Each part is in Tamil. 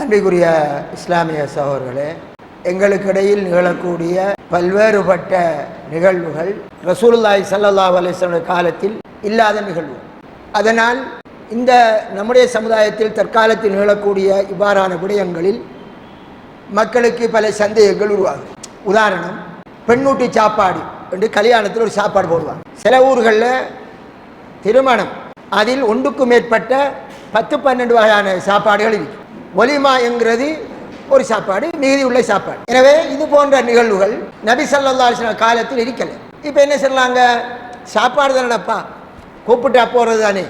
அன்பிற்குரிய இஸ்லாமிய சகோதரர்களே எங்களுக்கு இடையில் நிகழக்கூடிய பல்வேறுபட்ட நிகழ்வுகள் ரசூலுல்லாஹி சல்லா அலைஹி காலத்தில் இல்லாத நிகழ்வு. அதனால் இந்த நம்முடைய சமுதாயத்தில் தற்காலத்தில் நிகழக்கூடிய இவ்வாறான விடயங்களில் மக்களுக்கு பல சந்தேகங்கள் உருவாகும் உதாரணம் பெண்ணூட்டி சாப்பாடு என்று கல்யாணத்தில் ஒரு சாப்பாடு போடுவாங்க. சில ஊர்களில் திருமணம் அதில் ஒன்றுக்கும் மேற்பட்ட பத்து பன்னெண்டு வகையான சாப்பாடுகள் இருக்கு. ஒலிமா என்கிறது ஒரு சாப்பாடு மிகுதி உள்ள சாப்பாடு. எனவே இது போன்ற நிகழ்வுகள் நபி ஸல்லல்லாஹு அலைஹி காலத்தில் இருக்கலை. இப்போ என்ன சொல்லலாங்க சாப்பாடு தானடப்பா கூப்பிட்டா போகிறது தானே?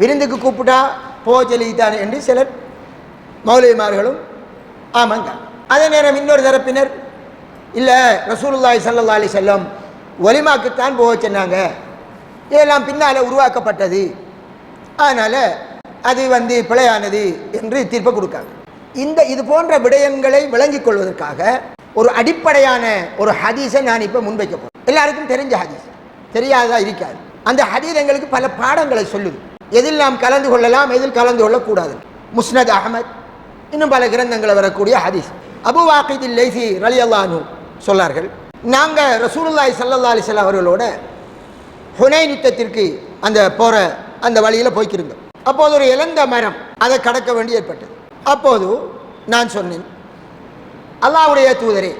விருந்துக்கு கூப்பிட்டா போக தானே என்று சிலர் மௌலிமார்களும் ஆமாங்க. அதே நேரம் இன்னொரு தரப்பினர் இல்லை ரசூலுல்லாய் சல்லா அலி செல்லம் ஒலிமாக்குத்தான் போக சொன்னாங்க. இதெல்லாம் பின்னால் உருவாக்கப்பட்டது. அதனால் அது வந்து பிழையானது என்று தீர்ப்பு கொடுக்காங்க இந்த இது போன்ற விடயங்களை விளங்கிக் கொள்வதற்காக ஒரு அடிப்படையான ஒரு ஹதீஸை நான் இப்போ முன்வைக்க போகிறேன் எல்லாருக்கும் தெரிஞ்ச ஹதீஸ். தெரியாததாக இருக்காது. அந்த ஹதீஸ் எங்களுக்கு பல பாடங்களை சொல்லுது. எதில் நாம் கலந்து கொள்ளலாம் எதில் கலந்து கொள்ளக்கூடாது. முஸ்னத் அகமத் இன்னும் பல கிரந்தங்களை வரக்கூடிய ஹதீஸ். அபு வாக்கிதில் லேசி ரலி அல்லானு சொன்னார்கள் நாங்கள் ரசூலுல்லாய் சல்லா அலைஹி அவர்களோட ஹுனை யுத்தத்திற்கு அந்த போகிற அந்த வழியில் போய்க்கிருந்தோம். அப்போது ஒரு இழந்த மரம் அதை கடக்க வேண்டி ஏற்பட்டது. அப்போது நான் சொன்னேன் அல்லாவுடைய தூதரே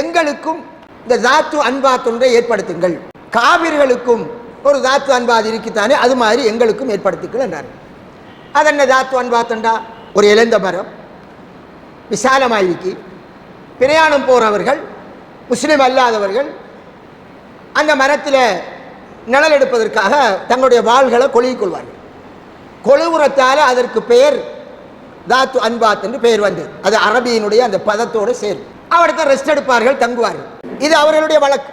எங்களுக்கும் இந்த தாத்து அன்பாத்துன்றை ஏற்படுத்துங்கள். காவிர்களுக்கும் ஒரு தாத்து அன்பாது இருக்குத்தானே அது மாதிரி எங்களுக்கும் ஏற்படுத்திக்கள் என்றார். அது என்ன தாத்து அன்பாத்தண்டா ஒரு இழந்த மரம் விசாலமாயிருக்கு. பிரயாணம் போகிறவர்கள் முஸ்லீம் அல்லாதவர்கள் அந்த மரத்தில் நிழல் எடுப்பதற்காக தங்களுடைய வாள்களை கொழுகிக் கொள்வார்கள். கொழுவுரத்தால் அதற்கு பெயர் தாத்து அன்பாத் என்று பெயர் வந்தது. அது அரபியினுடைய அந்த பதத்தோடு சேரும். அவருக்கு ரெஸ்ட் எடுப்பார்கள் தங்குவார்கள். இது அவர்களுடைய வழக்கு.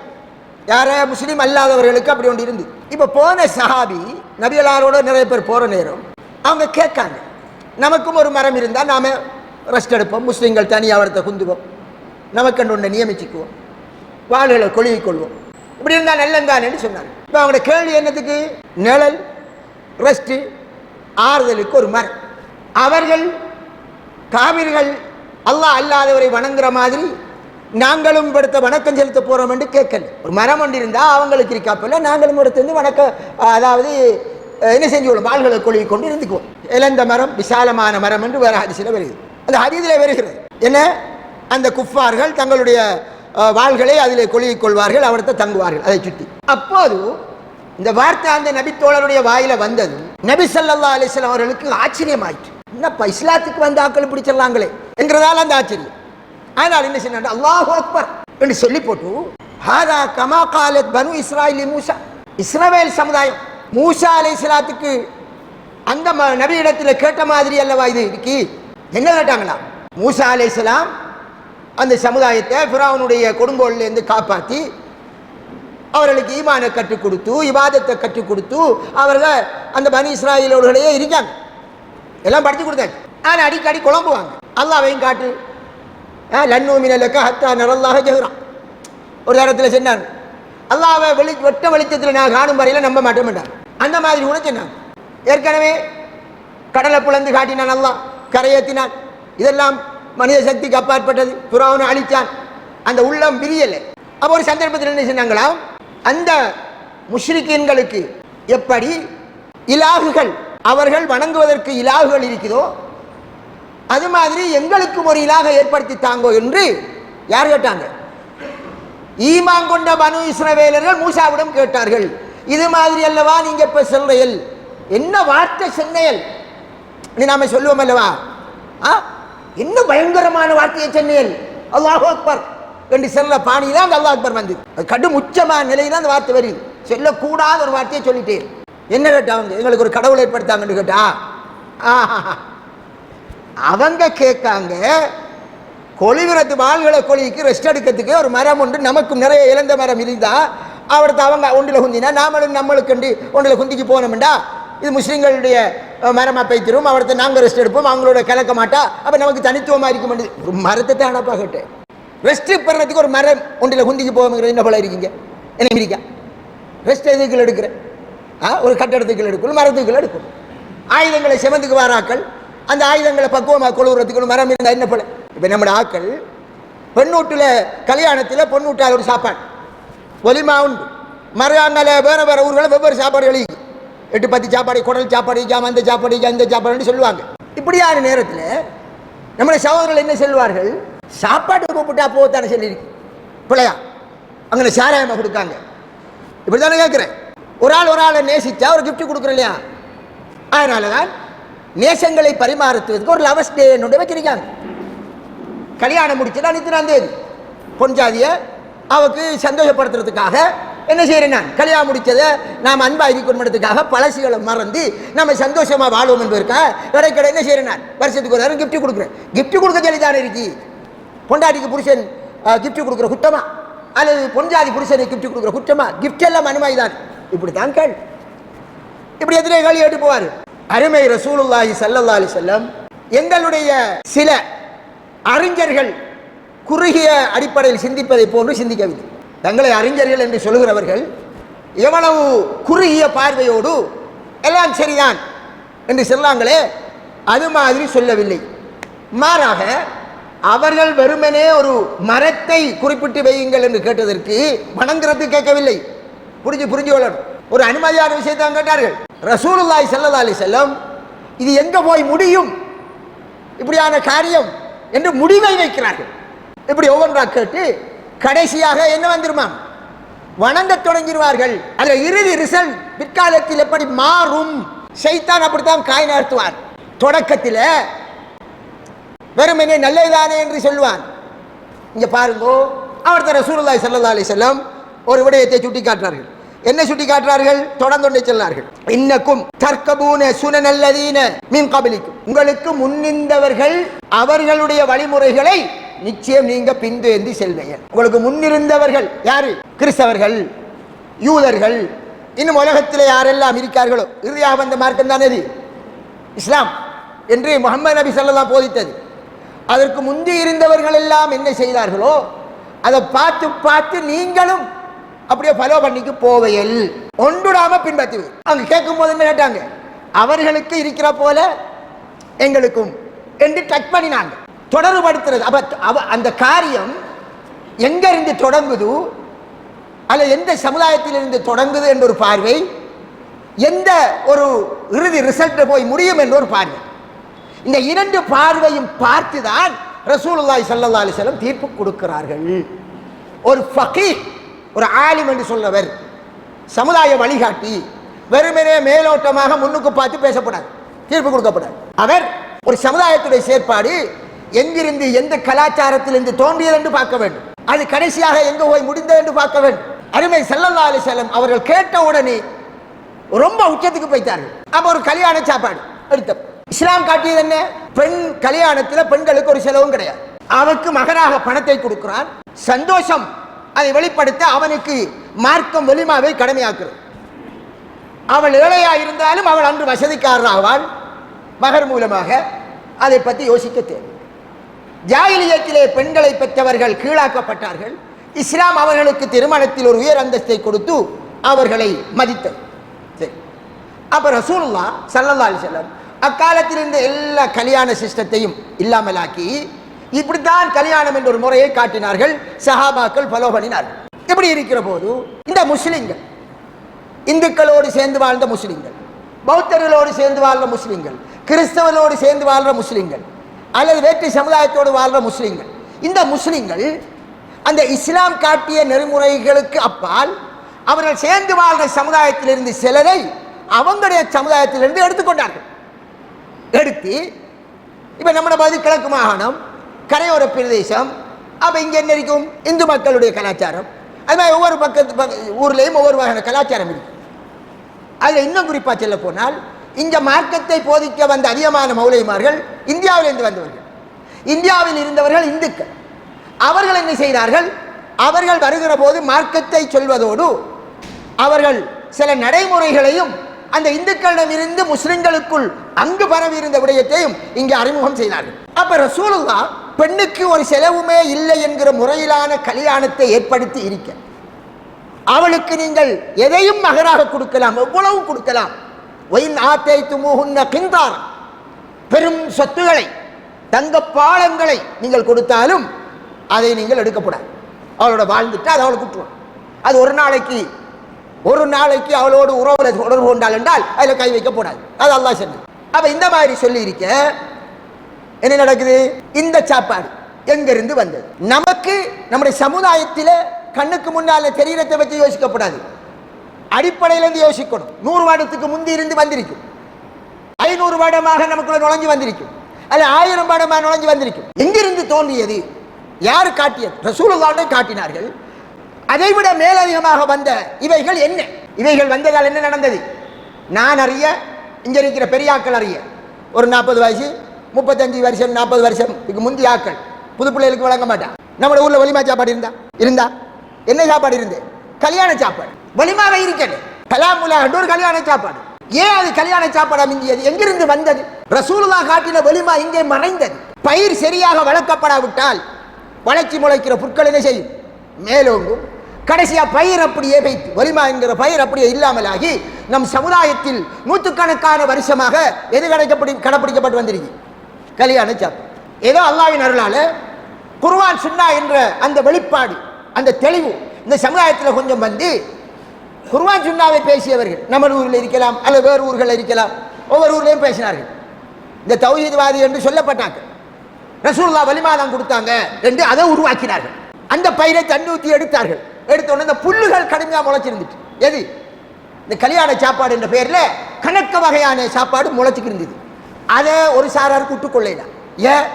யார? முஸ்லீம் அல்லாதவர்களுக்கு அப்படி ஒன்று இருந்து இப்போ போன சஹாபி நபியலாரோட நிறைய பேர் போகிற நேரம் அவங்க கேட்காங்க. நமக்கும் ஒரு மரம் இருந்தால் நாம் ரெஸ்ட் எடுப்போம். முஸ்லீம்கள் தனியாக அவரத்தை குந்துவோம். நமக்கு ஒன்று நியமிச்சுக்குவோம். வாள்களை கொழுவி கொள்வோம். இப்படி இருந்தால் நல்லந்தானேன்னு சொன்னாங்க. இப்போ அவங்களோட கேள்வி என்னத்துக்கு? நிழல் ரெஸ்ட்டு ஆறுதலுக்கு ஒரு மரம். அவர்கள் காவிர்கள் அல்லாஹ் அல்லாதவரை வணங்குற மாதிரி நாங்களும் படுத்த வணக்கம் செலுத்த போகிறோம் என்று கேட்கல. ஒரு மரம் ஒன்று இருந்தால் அவங்களுக்கு இருக்காப்பில்ல நாங்களும் இடத்துலேருந்து வணக்கம் அதாவது என்ன செஞ்சு கொள்ளும்? வாள்களை கொழுவி கொண்டு இருந்துக்குவோம். இழந்த மரம் விசாலமான மரம் என்று வேறு ஹரிசில வருகிறது. அந்த ஹரிதில் வருகிறது. என்ன? அந்த குஃபார்கள் தங்களுடைய வாள்களை அதில் கொழுவிக் கொள்வார்கள் அவர்த்த தங்குவார்கள் அதை சுற்றி. அப்போது இந்த வார்த்தை அந்த நபித்தோழருடைய வாயில வந்தது நபி சல்லா அலிஸ்லாம் அவர்களுக்கு ஆச்சரியமாயிற்று. என்னப்பா இஸ்லாத்துக்கு வந்த ஆக்கள் பிடிச்சிடலாங்களே என்கிறதால அந்த ஆச்சரியம். ஆனால் என்ன சொன்னாங்க அல்லாஹ் அக்பர் என்று சொல்லி போட்டு ஹாதா கமா காலத் பனு இஸ்ராயில் மூசா. இஸ்ரவேல் சமுதாயம் மூசா அலைஹிஸ்ஸலாத்துக்கு அந்த ம- நபி இடத்துல கேட்ட மாதிரி அல்லவா இது இருக்கு? என்ன கேட்டாங்களா மூசா அலைஹிஸ்ஸலாம் அந்த சமுதாயத்தை ஃபிரௌனுடைய கொடுங்கோல்லேருந்து காப்பாற்றி அவர்களுக்கு ஈமானை கற்றுக் கொடுத்து இவாதத்தை கற்றுக் கொடுத்து அவர்கள் அந்த பனி இஸ்ராயிலோடுகளையே இருக்காங்க. எல்லாம் படித்து கொடுத்தாங்க ஆனால் அடிக்கடி குழம்புவாங்க. அல்லாவையும் காட்டு. ஆ, லன்னு மினலக்க ஹத்தா நரல்லாக ஜெகுறான் ஒரு நேரத்தில் சொன்னாங்க அல்லாவை வெளி வெட்ட வெளிச்சத்தில் நான் காணும் வரையில் நம்ப மாட்டேன் அந்த மாதிரி கூட சொன்னாங்க. ஏற்கனவே கடலை புலந்து காட்டினான் அல்லா கரையேற்றினான் இதெல்லாம் மனித சக்திக்கு அப்பாற்பட்டது. புறாவனை அழித்தான் அந்த உள்ளம் பிரியலை. அப்போ ஒரு சந்தர்ப்பத்தில் என்ன சொன்னாங்களாம் அந்த முஷ்ரிக்கீன்களுக்கு எப்படி இலாகுகள் அவர்கள் வணங்குவதற்கு இலாகுகள் இருக்குதோ அது மாதிரி எங்களுக்கும் ஒரு இலாக ஏற்படுத்தி தாங்கோ என்று யார் கேட்டாங்க? ஈமான் கொண்ட பனு இஸ்ரவேலர்கள் மூசாவிடம் கேட்டார்கள். இது மாதிரி அல்லவா நீங்க இப்ப சொல்றையல் என்ன வார்த்தை சென்னையல் நாம சொல்லுவோம் அல்லவா? ஆ? என்ன பயங்கரமான வார்த்தையை சென்னையல் அல்லாஹ் அக்பர். என்று சொல்ல பாணியில அந்த அல்லா அக்பர் வந்து. அது கடும் உச்சமான நிலையில் அந்த வார்த்தை வருது. சொல்லக்கூடாத ஒரு வார்த்தையை சொல்லிட்டேன். என்ன கேட்டாங்க எங்களுக்கு ஒரு கடவுளை ஏற்படுத்தாங்கன்னு கேட்டா? ஆஹா அவங்க கேட்காங்க கொழிவிரத்து வாள்களை கொழிக்கு ரெஸ்ட் எடுக்கிறதுக்கு ஒரு மரம் உண்டு. நமக்கும் நிறைய இழந்த மரம் இருந்தால் அவர்த்த அவங்க ஒன்றில் குந்தினா நாமளும் நம்மளுக்கு ஒன்றில் குந்திக்கு போனோம்டா. இது முஸ்லீம்களுடைய மரமாக மரமா பைத்திரும். அவர்த்த நாங்கள் ரெஸ்ட் எடுப்போம். அவங்களோட கலக்க மாட்டா. அப்போ நமக்கு தனித்துவமாக இருக்க மாட்டேது ஒரு மரத்தை தானப்பா கேட்டேன். ரெஸ்ட் பெறத்துக்கு ஒரு மரம் ஒன்றில் குந்திக்கு போகுங்கிறது என்ன போல இருக்கீங்க? என்ன இருக்கா ரெஸ்ட் எதுக்குள்ள எடுக்கிறேன் ஆ ஒரு கட்டடத்துக்குள்ள எடுக்கணும் மரத்துக்குள்ள எடுக்கணும் ஆயுதங்களை செவந்துக்கு வாராக்கள். அந்த ஆயுதங்களை பக்குவமாக கொழுவுறதுக்கு மரம் இருந்தால் என்ன போல? இப்போ நம்மளோட ஆக்கள் பெண்ணூட்டில் கல்யாணத்தில் பொண்ணூட்டால் ஒரு சாப்பாடு. ஒலிமா உண்டு. மறுநாள் வேறு வேறு ஊர்களில் வெவ்வேறு சாப்பாடு எழுதி. எட்டு பத்து சாப்பாடு குடல் சாப்பாடு ஜாம் அந்த சாப்பாடு அந்த சாப்பாடுன்னு சொல்லுவாங்க. இப்படியான நேரத்தில் நம்முடைய சகோதரர்கள் என்ன சொல்வார்கள் சாப்பாடு கூப்பிட்டா போத்தானே சொல்லியிருக்கு பிள்ளையா அங்கே சாராயமாக கொடுக்காங்க. இப்படி தானே கேட்குறேன். ஒரு ஆள் ஒரு ஆளை நேசித்தா ஒரு கிஃப்ட் கொடுக்குறோம் இல்லையா? அதனால தான் நேசங்களை பரிமாறுத்துவதற்கு ஒரு லவஸ் டே ஒன்று வச்சிருக்காங்க கல்யாணம் முடிச்சதா நித்தினாம் தேதி. பொஞ்சாதியை அவக்கு சந்தோஷப்படுத்துறதுக்காக என்ன செய்கிறேன் நான்? கல்யாணம் முடித்ததை நாம் அன்பா இருக்கணுன்றதுக்காக பழசுகளை மறந்து நம்ம சந்தோஷமாக வாழ்வோம் என்பதற்காக இடைக்கடை என்ன செய்கிறேன் நான்? வருஷத்துக்கு ஒரு நேரம் கிஃப்ட் கொடுக்குறேன். கிஃப்ட் கொடுக்க சொல்லி தானே இருக்கு. பொண்டாட்டிக்கு புருஷன் கிஃப்ட் கொடுக்குற குற்றமா? அல்லது பொஞ்சாதி புருஷனுக்கு கிஃப்ட் கொடுக்குற குற்றமா? கிஃப்ட் எல்லாம் அனுமதி தான் இப்படி தான் கேள். இப்படி எதிரே கேள்வி ஏட்டு போவார்? அருமை ரசூலுல்லாஹி ஸல்லல்லாஹு அலி செல்லம் எங்களுடைய சில அறிஞர்கள் குறுகிய அடிப்படையில் சிந்திப்பதை போன்று சிந்திக்கவில்லை. தங்களை அறிஞர்கள் என்று சொல்லுகிறவர்கள் எவ்வளவு குறுகிய பார்வையோடு எல்லாம் சரிதான் என்று சொல்லாங்களே அது மாதிரி சொல்லவில்லை. மாறாக அவர்கள் வெறுமனே ஒரு மரத்தை குறிப்பிட்டு வையுங்கள் என்று கேட்டதற்கு வணங்குறது கேட்கவில்லை. புரிஞ்சு புரிஞ்சு கொள்ளணும். ஒரு அனுமதியான விஷயத்தை கேட்டார்கள். ரசூலுல்லாய் செல்லதா அலி செல்லம் இது எங்க போய் முடியும்? இப்படியான காரியம் என்று முடிவை வைக்கிறார்கள். இப்படி ஒவ்வொன்றாக கேட்டு கடைசியாக என்ன வந்துருமா வணங்க தொடங்கிடுவார்கள். அதில் இறுதி ரிசல்ட் பிற்காலத்தில் எப்படி மாறும்? சைத்தான் அப்படித்தான் காய் நகர்த்துவார். தொடக்கத்தில் வெறுமனே நல்லதுதானே என்று சொல்வான் இங்கே பாருங்கோ அவர் ரசூலுல்லாஹி ஸல்லல்லாஹு அலி செல்லம் ஒரு விடயத்தை சுட்டி காட்டுறார்கள் என்ன சுட்டி காட்டுறார்கள் தொடர்ந்து செல்லார்கள் இன்னக்கும் தர்க்கபூன சுனநல்லதீன மீன் கபலிக்கும். உங்களுக்கு முன்னிருந்தவர்கள் அவர்களுடைய வழிமுறைகளை நிச்சயம் நீங்க பின்தேந்தி செல்வீர்கள். உங்களுக்கு முன்னிருந்தவர்கள் யாரு? கிறிஸ்தவர்கள் யூதர்கள். இன்னும் உலகத்தில் யாரெல்லாம் இருக்கார்களோ? இறுதியாக வந்த மார்க்கம் தானே இது? இஸ்லாம். என்று முகமது நபி சொல்லலாம் போதித்தது. அதற்கு முந்தி இருந்தவர்கள் எல்லாம் என்ன செய்தார்களோ அதை பார்த்து பார்த்து நீங்களும் அப்படியே ஃபாலோ பண்ணிக்கு போவையல் ஒன்றுடாம பின்பற்றி அவங்க கேட்கும் போது என்ன கேட்டாங்க? அவர்களுக்கு இருக்கிற போல எங்களுக்கும் என்று டச் பண்ணினாங்க. தொடர்படுத்துறது அப்ப அவ- அந்த காரியம் எங்கிருந்து தொடங்குது? அல்ல எந்த சமுதாயத்திலிருந்து தொடங்குது என்ற ஒரு பார்வை? எந்த ஒரு இறுதி ரிசல்ட்டில் போய் முடியும் என்ற ஒரு பார்வை? இந்த இரண்டு பார்வையும் பார்த்துதான் தான் ஸல்லல்லாஹு அலைஹி வஸல்லம் தீர்ப்பு கொடுக்கிறார்கள். ஒரு ஃபகீர் ஒரு ஆலிம் என்று சொன்னவர் சமுதாய வழிகாட்டி வெறுமனே மேலோட்டமாக முன்னுக்கு பார்த்து பேசப்படாது தீர்ப்பு கொடுக்கப்படாது. அவர் ஒரு சமுதாயத்துடைய செயற்பாடு எங்கிருந்து எந்த கலாச்சாரத்திலிருந்து தோன்றியது என்று பார்க்க வேண்டும். அது கடைசியாக எங்கு போய் முடிந்தது என்று பார்க்க வேண்டும். அருமை செல்லல்லா அலைஹி அவர்கள் கேட்ட உடனே ரொம்ப உச்சத்துக்கு போய்த்தார்கள் அப்போ ஒரு கல்யாண சாப்பாடு எடுத்தோம். இஸ்லாம் காட்டியது என்ன? பெண் கல்யாணத்துல பெண்களுக்கு ஒரு செலவும் கிடையாது. அவனுக்கு மகனாக பணத்தை கொடுக்கிறான். சந்தோஷம் அதை வெளிப்படுத்த அவனுக்கு மார்க்கம் வெளிமாவை கடமையாக்குறது. அவள் ஏழையா இருந்தாலும் அவள் அன்று வசதிக்காரனாவாள். மகர் மூலமாக அதை பற்றி யோசிக்க தேவை. ஜாகிலியத்திலே பெண்களை பெற்றவர்கள் கீழாக்கப்பட்டார்கள். இஸ்லாம் அவர்களுக்கு திருமணத்தில் ஒரு உயர் அந்தஸ்தை கொடுத்து அவர்களை மதித்தது. சரி. அப்போ ரசூல்லா சல்லல்லா அலைஹி அக்காலத்தில் இருந்த எல்லா கல்யாண சிஸ்டத்தையும் இல்லாமலாக்கி இப்படித்தான் கல்யாணம் என்ற ஒரு முறையை காட்டினார்கள் சஹாபாக்கள் பலோ பண்ணினார்கள் இப்படி இருக்கிற போது இந்த முஸ்லிம்கள் இந்துக்களோடு சேர்ந்து வாழ்ந்த முஸ்லிம்கள் பௌத்தர்களோடு சேர்ந்து வாழ்ற முஸ்லிம்கள் கிறிஸ்தவர்களோடு சேர்ந்து வாழ்ற முஸ்லிம்கள் அல்லது வேற்று சமுதாயத்தோடு வாழ்ற முஸ்லிம்கள் இந்த முஸ்லிம்கள் அந்த இஸ்லாம் காட்டிய நெறிமுறைகளுக்கு அப்பால் அவர்கள் சேர்ந்து வாழ்ற சமுதாயத்திலிருந்து சிலரை அவங்களுடைய சமுதாயத்திலிருந்து எடுத்துக்கொண்டார்கள். எடுத்து இப்போ நம்ம பகுதி கிழக்கு மாகாணம் கரையோர பிரதேசம் அப்போ இங்கே என்ன இருக்கும்? இந்து மக்களுடைய கலாச்சாரம். அது மாதிரி ஒவ்வொரு பக்கத்து பக்க ஊர்லேயும் ஒவ்வொரு வகையான கலாச்சாரம் இருக்கு. அதில் இன்னும் குறிப்பாக சொல்ல போனால் இந்த மார்க்கத்தை போதிக்க வந்த அதிகமான மௌலிமார்கள் இந்தியாவிலிருந்து வந்தவர்கள். இந்தியாவில் இருந்தவர்கள் இந்துக்கள். அவர்கள் என்ன செய்தார்கள்? அவர்கள் வருகிற போது மார்க்கத்தை சொல்வதோடு அவர்கள் சில நடைமுறைகளையும் அந்த இந்துக்களிடம் இருந்து முஸ்லிம்களுக்குள் அங்கு பரவி இருந்த விடயத்தையும் இங்கே அறிமுகம் செய்தார்கள். அப்ப ரசூலுல்லா பெண்ணுக்கு ஒரு செலவுமே இல்லை என்கிற முறையிலான கல்யாணத்தை ஏற்படுத்தி இருக்க. அவளுக்கு நீங்கள் எதையும் மகராக கொடுக்கலாம் எவ்வளவு கொடுக்கலாம். ஒயின் ஆத்தை துமுகுன்ன கிந்தாரம் பெரும் சொத்துகளை தங்க பாலங்களை நீங்கள் கொடுத்தாலும் அதை நீங்கள் எடுக்கப்படாது அவளோட வாழ்ந்துட்டு அதை அவளை கூட்டுவான் அது ஒரு நாளைக்கு ஒரு நாளைக்கு அவளோடு உறவுல தொடர்பு கொண்டாள் என்றால் அதில் கை வைக்கப்படாது அது அல்லா சொன்ன அப்போ இந்த மாதிரி சொல்லியிருக்க என்ன நடக்குது? இந்த சாப்பாடு எங்கிருந்து வந்தது? நமக்கு நம்முடைய சமுதாயத்தில் கண்ணுக்கு முன்னால தெரியறதை பற்றி யோசிக்கப்படாது. அடிப்படையிலேருந்து யோசிக்கணும். நூறு வருடத்துக்கு முந்தி இருந்து வந்திருக்கும் ஐநூறு வருடமாக நமக்குள்ள நுழைஞ்சு வந்திருக்கும் அல்ல ஆயிரம் வருடமாக நுழைஞ்சு வந்திருக்கும் எங்கிருந்து தோன்றியது? யார் காட்டியது? ரசூலுல்லாஹ்வே காட்டினார்கள். அதைவிட மேலதிகமாக வந்த இவைகள் என்ன? இவைகள் வந்ததால் என்ன நடந்தது? நான் அறிய இங்க இருக்கிற பெரியாக்கள் அறிய. ஒரு நாற்பது வயசு முப்பத்தஞ்சு வருஷம் நாற்பது வருஷம் இதுக்கு முந்தைய ஆக்கள் புது பிள்ளைகளுக்கு வழங்க மாட்டான் நம்ம ஊர்ல வலிமா சாப்பாடு இருந்தா? இருந்தா? என்ன சாப்பாடு இருந்து கல்யாண சாப்பாடு. வலிமாக இருக்கிறது கலாமுலா ஒரு கல்யாண சாப்பாடு. ஏன் அது கல்யாண சாப்பாடு மிஞ்சியது? எங்கிருந்து வந்தது? ரசூலுல்லா காட்டின வலிமா இங்கே மறைந்தது? பயிர் சரியாக வளர்க்கப்படாவிட்டால் வளர்ச்சி முளைக்கிற புற்கள் என்ன செய்யும்? மேலோங்கும். கடைசியா பயிர் அப்படியே வைத்து வலிமா என்கிற பயிர் அப்படியே இல்லாமலாகி நம் சமுதாயத்தில் நூற்றுக்கணக்கான வருஷமாக எது கடைக்கப்படி கடைப்பிடிக்கப்பட்டு வந்திருக்கு? கல்யாண சாப்பாடு ஏதோ அல்லாவின் அருளால குருவான் சுன்னா என்ற அந்த வெளிப்பாடு அந்த தெளிவு இந்த சமுதாயத்தில் கொஞ்சம் வந்து குருவான் சுன்னாவை பேசியவர்கள் நம்ம ஊரில் இருக்கலாம் அல்லது வேறு ஊர்களில் இருக்கலாம் ஒவ்வொரு ஊர்லேயும் பேசினார்கள். இந்த தௌஹீத்வாதி என்று சொல்லப்பட்டாங்க. ரசூல்லா வலிமாதான் கொடுத்தாங்க என்று அதை உருவாக்கினார்கள். அந்த பயிரை தண்ணி ஊற்றி எடுத்தார்கள். எடுத்த இந்த புல்லுகள் கடுமையாக முளைச்சிருந்துச்சு. எது? இந்த கல்யாண சாப்பாடு என்ற பெயரில் கணக்க வகையான சாப்பாடு முளைச்சிக்கிருந்தது அதை ஒரு சாராருக்கு விட்டுக்கொள்ளலாம் ஏன்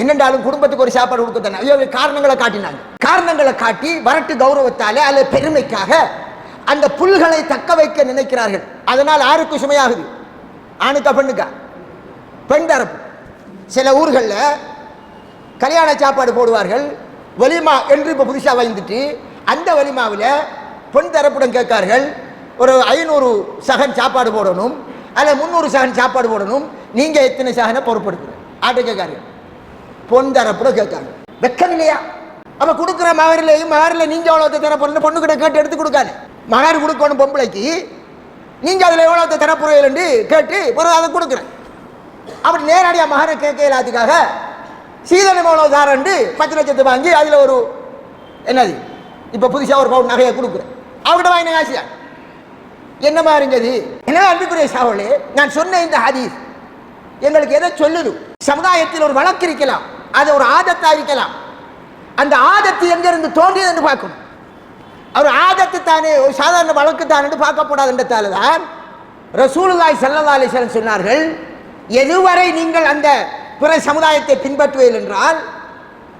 என்னென்றாலும் குடும்பத்துக்கு ஒரு சாப்பாடு கொடுக்க தானே. ஐயோ காரணங்களை காட்டினாங்க. காரணங்களை காட்டி வரட்டு கௌரவத்தால் அல்லது பெருமைக்காக அந்த புல்களை தக்க வைக்க நினைக்கிறார்கள். அதனால் ஆருக்கு சுமையாகுது? ஆணுக்கா பெண்ணுக்கா? பெண் தரப்பு. சில ஊர்களில் கல்யாண சாப்பாடு போடுவார்கள். வலிமா என்று இப்போ புதுசாக வந்துட்டு அந்த வலிமாவில் பெண் தரப்புடன் கேட்கார்கள் ஒரு ஐநூறு சகன் சாப்பாடு போடணும் அல்ல முந்நூறு சகன் சாப்பாடு போடணும் நீங்கள் எத்தனை சகனை பொறுப்படுத்துங்க ஆட்டை கேட்கார்கள். பொன் தரப்புட கேட்காங்க வெக்கம் இல்லையா அப்ப கொடுக்குற மகரிலையும் மகரில் நீங்கள் எவ்வளவு தரப்போறீங்க பொண்ணு கிட்ட கேட்டு எடுத்து கொடுக்காது. மகர் கொடுக்கணும் பொம்பளைக்கு நீங்க அதுல எவ்வளவு என்று கேட்டு பிறகு அதை கொடுக்குறேன். அப்படி நேரடியாக மகரை கேட்க இல்லாததுக்காக சீதனம் எவ்வளோ தாரண்டு பத்து லட்சத்தை வாங்கி அதில் ஒரு என்னது? இப்போ புதுசாக ஒரு பவுன் நகையை கொடுக்குறேன். அவங்ககிட்ட வாங்கின காசியா என்ன மாதிரிங்கிறது எனவே அன்புக்குரிய சாவலே நான் சொன்ன இந்த ஹதீஸ் எங்களுக்கு எதை சொல்லுது? சமுதாயத்தில் ஒரு வழக்கு இருக்கலாம் அது ஒரு ஆதத்தா இருக்கலாம். அந்த ஆதத்து எங்கிருந்து தோன்றியது என்று பார்க்கணும். ஒரு ஆதத்து தானே ஒரு சாதாரண வழக்கு தான் என்று பார்க்கப்படாதுன்றதால தான் ரசூலுல்லாய் சல்லா அலிஸ்வரன் சொன்னார்கள் எதுவரை நீங்கள் அந்த பிற சமுதாயத்தை பின்பற்றுவீர்கள் என்றால்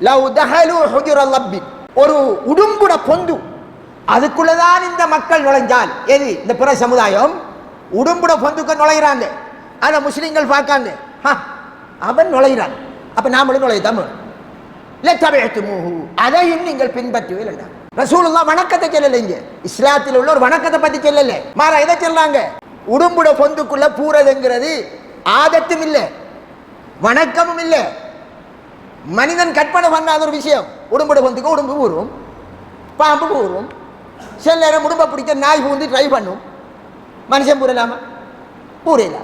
லவ் தஹலு ஹுஜுர் லப்பி ஒரு உடும்புட பொந்து. அதுக்குள்ளதான் இந்த மக்கள் நுழைஞ்சால். எது? இந்த பிற சமுதாயம்? உடும்புட பொந்துக்கு நுழைகிறாங்க ஆனா முஸ்லீம்கள் பார்க்காங்க. அவன் நுழைகிறான் அப்போ நாமளும் நுழையத்தான் அதையும் நீங்கள் பின்பற்றுவே இல்லை ரசூலுல்லா வணக்கத்தை சொல்லல இங்க. இஸ்லாத்தில் உள்ள ஒரு வணக்கத்தை பத்தி சொல்லல. மாறா எதை சொல்றாங்க? உடும்புட பொந்துக்குள்ள பூரதுங்கிறது ஆதத்தும் இல்லை வணக்கமும் இல்லை மனிதன் கற்பனை பண்ணாத ஒரு விஷயம். உடும்புட வந்துக்கு உடும்பு ஊறும். பாம்பு ஊறும். சில நேரம் உடம்பை பிடிக்க நாய் பூந்து ட்ரை பண்ணும். மனுஷன் பூரலாமா? பூரையில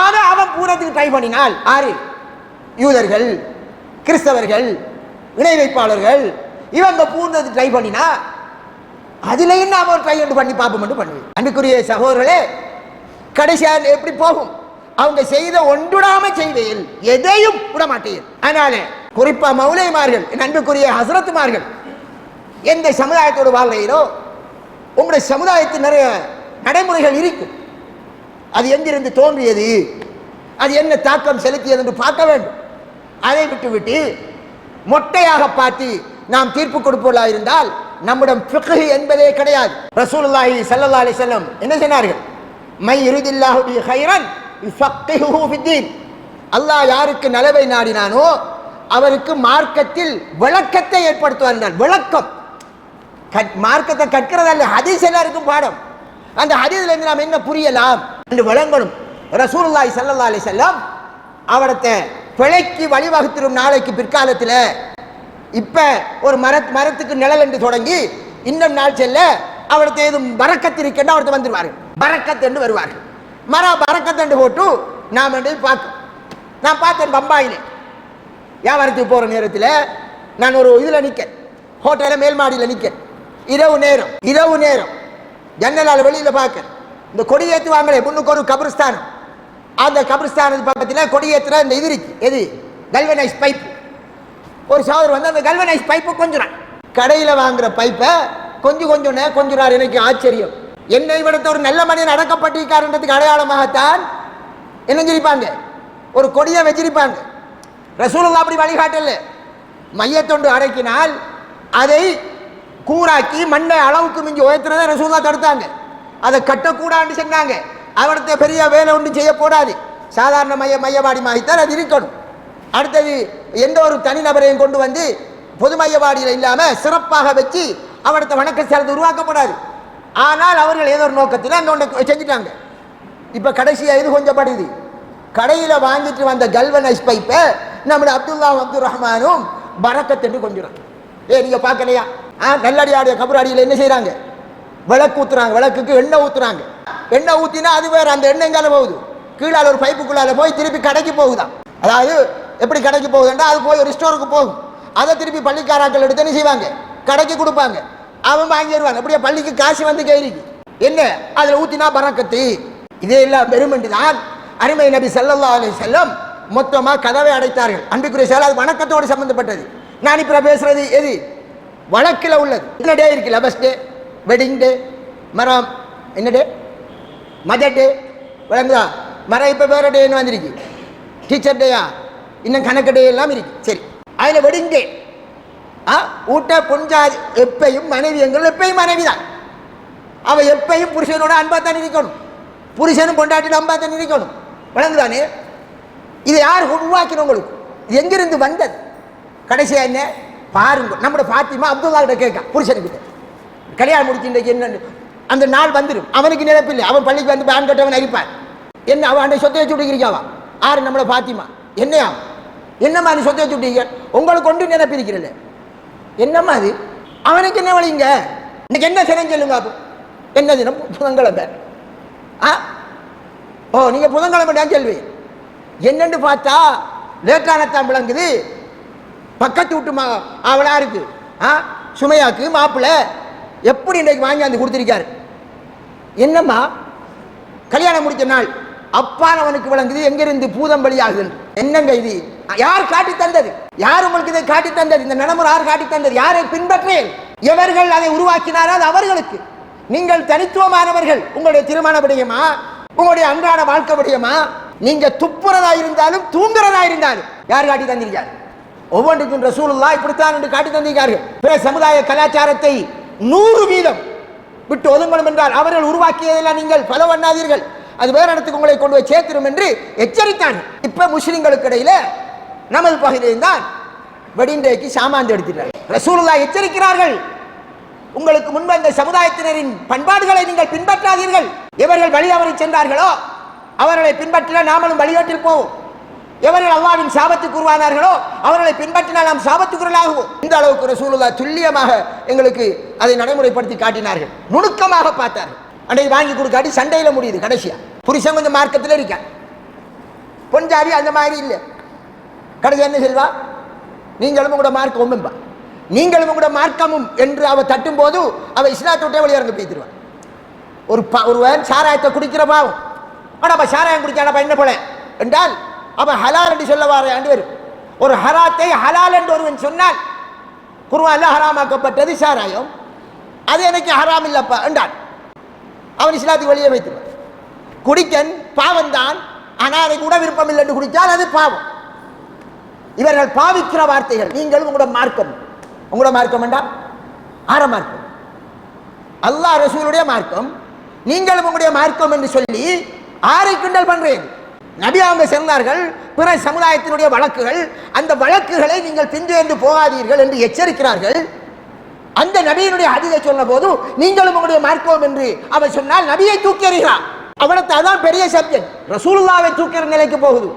ஆனால் அவன் பூரத்துக்கு ட்ரை பண்ணினால் ஆறு யூதர்கள் கிறிஸ்தவர்கள் இணை வைப்பாளர்கள் இவங்க பூந்தது ட்ரை பண்ணினா அதுலேயும் நாம ஒரு ட்ரை ஒன்று பண்ணி பார்ப்போம் என்று பண்ணுவேன் அன்புக்குரிய சகோதரர்களே கடைசியா எப்படி போகும்? அவங்க செய்த ஒன்றுடாம செய்வேன் எதையும் விட மாட்டேன் அதனால குறிப்பா மௌலைமார்கள் என் அன்புக்குரிய ஹசரத்துமார்கள் எந்த சமுதாயத்தோடு வாழ்றீரோ உங்களுடைய சமுதாயத்தில் நிறைய நடைமுறைகள் இருக்கு அது எங்கிருந்து தோன்றியது? அது என்ன தாக்கம் செலுத்தியது என்று பார்க்க வேண்டும். அதை விட்டுவிட்டு மொட்டையாக பார்த்து நாம் தீர்ப்பு கொடுப்பவர்களாக இருந்தால் நம்மிடம் ஃபிக்ஹ் என்பதே கிடையாது. ரசூலுல்லாஹி சல்லா அலி செல்லம் என்ன சொன்னார்கள்? மை யுரிதில்லாஹு ஹைரன் அல்லாஹ் யாருக்கு நலவை நாடினானோ அவருக்கு மார்க்கத்தில் விளக்கத்தை ஏற்படுத்துவார் விளக்கம். மார்க்கத்தை கற்கிறதல்ல ஹதீஸ் எல்லாருக்கும் பாடம். அந்த ஹதீஸ்ல இருந்து நாம் என்ன புரியலாம்? என்று விளங்கணும் ரசூல்லாய் சல்லா அலி வஸல்லம் அவடத்தை பிழைக்கு வழிவகுத்திரும் நாளைக்கு பிற்காலத்தில் இப்போ ஒரு மர மரத்துக்கு நிழல் என்று தொடங்கி இன்னும் நாள் செல்ல அவடத்தை எதுவும் பறக்கத்து அவர்த்த வந்துடுவார் பறக்கத்து என்று வருவார். மர பறக்கத்து என்று போட்டு நாம் என்று பார்க்க நான் பார்த்தேன் பம்பாயிலே. வியாபாரத்துக்கு போகிற நேரத்தில் நான் ஒரு இதில் நிற்கேன் ஹோட்டலில் மேல் மாடியில் நிற்கேன் இரவு நேரம் இரவு நேரம். ஜன்னலால் வெளியில் பார்க்க இந்த கொடியேற்றுவாங்களே முன்னுக்கு ஒரு கபிரஸ்தானம். அந்த கபிரிஸ்தானத்து பக்கத்தில் கொடியேற்றுற இந்த இது இருக்கு. எது? கல்வனைஸ் பைப் ஒரு சோதர் வந்து அந்த கல்வனைஸ் பைப்பை கொஞ்சுறான். கடையில் வாங்குற பைப்பை கொஞ்சம் கொஞ்சம் கொஞ்சுறார். எனக்கு ஆச்சரியம். என்னை விடத்த ஒரு நல்ல மனிதன் அடக்கப்பட்டிருக்காருன்றதுக்கு அடையாளமாகத்தான் என்ன செஞ்சிருப்பாங்க ஒரு கொடியை வச்சிருப்பாங்க. ரசூலுல்லா அப்படி வழிகாட்டல. மையத்தொண்டு அடக்கினால் அதை கூறாக்கி மண்ணை அளவுக்கு மிஞ்சி உயர்த்துறதை ரசூல்லா தடுத்தாங்க. அதை கட்டக்கூடாதுன்னு சொன்னாங்க. அவனத்தை பெரிய வேலை ஒன்று செய்யக்கூடாது. சாதாரண மைய மையவாடி மாதிரித்தான் அது இருக்கணும். அடுத்தது எந்த ஒரு தனிநபரையும் கொண்டு வந்து பொது மையவாடியில் இல்லாமல் சிறப்பாக வச்சு அவனத்தை வணக்க ஸ்தலத்தை உருவாக்கப்படாது. ஆனால் அவர்கள் ஏதோ ஒரு நோக்கத்தில் அந்த ஒன்றை செஞ்சுட்டாங்க. இப்போ கடைசியாக இது கொஞ்சம் படுது கடையில் வாங்கிட்டு வந்த கல்வனைஸ் பைப்பை நம்முடைய அப்துல்லா அப்துல் ரஹ்மானும் பறக்கத்தென்று கொஞ்சம் ஏ நீங்கள் பார்க்கலையா? ஆ நல்லடியாடைய கபராடியில் என்ன செய்கிறாங்க விளக்கு ஊத்துறாங்க. விளக்குக்கு எண்ணெய் ஊத்துறாங்க. எண்ணெய் ஊற்றினா அது வேற அந்த எண்ணெய் எங்கால போகுது? கீழால ஒரு பைப்புக்குள்ளால போய் திருப்பி கடைக்கு போகுதான் அதாவது எப்படி கடைக்கு போகுதுன்னா அது போய் ஒரு ஸ்டோருக்கு போகும். அதை திருப்பி பள்ளிக்காராக்கள் எடுத்து என்ன செய்வாங்க? கடைக்கு கொடுப்பாங்க. அவன் வாங்கிடுவாங்க அப்படியே பள்ளிக்கு காசு வந்து கைரிக்கு என்ன? அதில் ஊற்றினா பறக்கத்து இதே எல்லாம் பெருமண்டி தான் அருமை நபி சல்லா அலி செல்லம் மொத்தமாக கதவை அடைத்தார்கள். அன்புக்குரிய செயல் அது வணக்கத்தோடு சம்பந்தப்பட்டது. நான் இப்போ பேசுறது எது? வழக்கில் உள்ளது. என்ன டே இருக்குல்ல பஸ் டே வெட்டிங் டே மரம் என்ன டே? மதர் டே விளங்குதா? மரம் இப்போ வேறு டேன்னு வந்திருக்கு. டீச்சர் டேயா? இன்னும் கணக்கு டே எல்லாம் இருக்கு. சரி. அதில் வெட்டிங் டே. ஆ? ஊட்ட பொஞ்சாதி எப்பையும் மனைவி எங்கள் எப்பையும் மனைவி தான் அவள் எப்பையும் புருஷனோட அன்பாக தான் இருக்கணும். புருஷனும் பொண்டாட்டியோட அன்பாக தான் இருக்கணும். விளங்குதானே? இதை யார் உருவாக்கின உங்களுக்கு இது எங்கிருந்து வந்தது? கடைசியா என்ன? பாருங்க. நம்மளோட பாத்திமா அப்துல்லா கிட்ட கேட்க புருஷனுக்கிட்ட கல்யாணம் முடிச்சு இன்றைக்கு என்ன அந்த நாள் வந்துடும் அவனுக்கு நினைப்பில்லை. அவன் பள்ளிக்கு வந்து பேன் கட்டவன் அரிப்பான் என்ன அவன் அந்த சொத்தை வச்சு விட்டுக்கிறீங்க ஆறு நம்மளோட பாத்திமா என்னையா? என்னம்மா நீ சொத்தை வச்சு விட்டீங்க உங்களுக்கு கொண்டு நினைப்பிருக்கிறல்ல என்னம்மா அது? அவனுக்கு என்ன வழிங்க இன்னைக்கு என்ன சிறம் சொல்லுங்க அப்போ? என்ன தினம்? புதன்கிழமை. ஆ? ஓ நீங்கள் புதன்கிழமை தான் கேள்வி. என்னன்னு பார்த்தா லேட்டானத்தான் விளங்குது. பக்கத்து வீட்டு மா அவளா இருக்கு. ஆ? சுமையாக்கு மாப்பிள்ளை எப்படி இன்றைக்கு வாங்கி வந்து கொடுத்துருக்காரு? என்னம்மா? கல்யாணம் முடிச்ச நாள் அப்பானவனுக்கு விளங்குது எங்கிருந்து பூதம் பலியாகுது என்னங்க இது? யார் காட்டி தந்தது? யார் உங்களுக்கு இதை காட்டி தந்தது? இந்த நடைமுறை யார் காட்டி தந்தது? யாரை பின்பற்றேன் எவர்கள் அதை உருவாக்கினாரோ அது அவர்களுக்கு. நீங்கள் தனித்துவமானவர்கள். உங்களுடைய திருமண விடயமா? உங்களுடைய அன்றாட வாழ்க்கை விடயமா? நீங்க துப்புறதா இருந்தாலும் தூங்குறதா இருந்தாலும் யார் காட்டி தந்திருக்கார்? ஒவ்வொன்றுக்கும் ரசூலுல்லா இப்படித்தான் என்று காட்டி தந்திருக்கார்கள். பிற சமுதாய கலாச்சாரத்தை நூறு வீதம் விட்டு ஒதுங்கணும் என்றால் அவர்கள் உருவாக்கியதெல்லாம் நீங்கள் பல பண்ணாதீர்கள் அது வேற இடத்துக்கு உங்களை கொண்டு போய் சேர்த்திரும் என்று எச்சரித்தான் இப்ப முஸ்லிம்களுக்கு இடையில நமது பகுதியில் தான் வெடிண்டைக்கு சாமாந்து எடுத்துட்டார் ரசூலுல்லா எச்சரிக்கிறார்கள். உங்களுக்கு முன்பு இந்த சமுதாயத்தினரின் பண்பாடுகளை நீங்கள் பின்பற்றாதீர்கள். எவர்கள் வழி அவரை சென்றார்களோ அவர்களை பின்பற்றினால் நாமளும் வழிகாட்டில் போவோம். எவர்கள் அல்லாவின் சாபத்துக்கு உருவானார்களோ அவர்களை பின்பற்றினால் நாம் சாபத்துக்குரலாகுவோம் இந்த அளவுக்கு ஒரு சூழலா துல்லியமாக எங்களுக்கு அதை நடைமுறைப்படுத்தி காட்டினார்கள். நுணுக்கமாக பார்த்தார்கள். அன்றைக்கு வாங்கி கொடுக்காட்டி சண்டையில் முடியுது கடைசியா. புருஷன் கொஞ்சம் மார்க்கத்தில் இருக்க பொஞ்சாரி அந்த மாதிரி இல்லை. கடைசி என்ன செல்வா நீங்களும் கூட மார்க்கம் ஒம்பா நீங்களும் கூட மார்க்கமும் என்று அவ தட்டும் போது அவ இஸ்லாத்தோட்டே விட்டே வெளியிறங்க பேசிடுவான் ஒரு ப ஒருவன் சாராயத்தை குடிக்கிற பாவம். ஆனால் அப்போ சாராயம் குடிச்சானப்பா என்ன போல? என்றால் அவன் ஹலால் என்று சொல்ல வர ஆண்டு வரும் ஒரு ஹராத்தை ஹலால் என்று ஒருவன் சொன்னால் குருவான் ஹராமாக்கப்பட்டது சாராயம் அது எனக்கு ஹராம் இல்லப்பா என்றான். அவன் இஸ்லாத்துக்கு வெளியே வைத்துவான் குடிக்கன் பாவம் தான் ஆனால் அதை கூட விருப்பம் இல்லை என்று குடித்தால் அது பாவம். இவர்கள் பாவிக்கிற வார்த்தைகள் நீங்கள் உங்களோட மார்க்கம் உங்களோட மார்க்கம் வேண்டாம் ஆற மார்க்கம். அல்லாஹ் ரசூலுடைய மார்க்கம் நீங்களும் உங்களுடைய மார்க்கம் என்று சொல்லி ஆரை கிண்டல் பண்றேன். நபி அவங்க சொன்னார்கள் பிற சமுதாயத்தினுடைய வழக்குகள் அந்த வழக்குகளை நீங்கள் பின்தொடர்ந்து போகாதீர்கள் என்று எச்சரிக்கிறார்கள். அந்த நபியினுடைய அதிகை சொன்ன போது நீங்களும் உங்களுடைய மார்க்கோம் என்று அவன் சொன்னால் நபியை தூக்கி எறிகிறான். அவனுக்கு அதான் பெரிய சப்ஜெக்ட் ரசூலுல்லாவை தூக்கிற நிலைக்கு போகுது.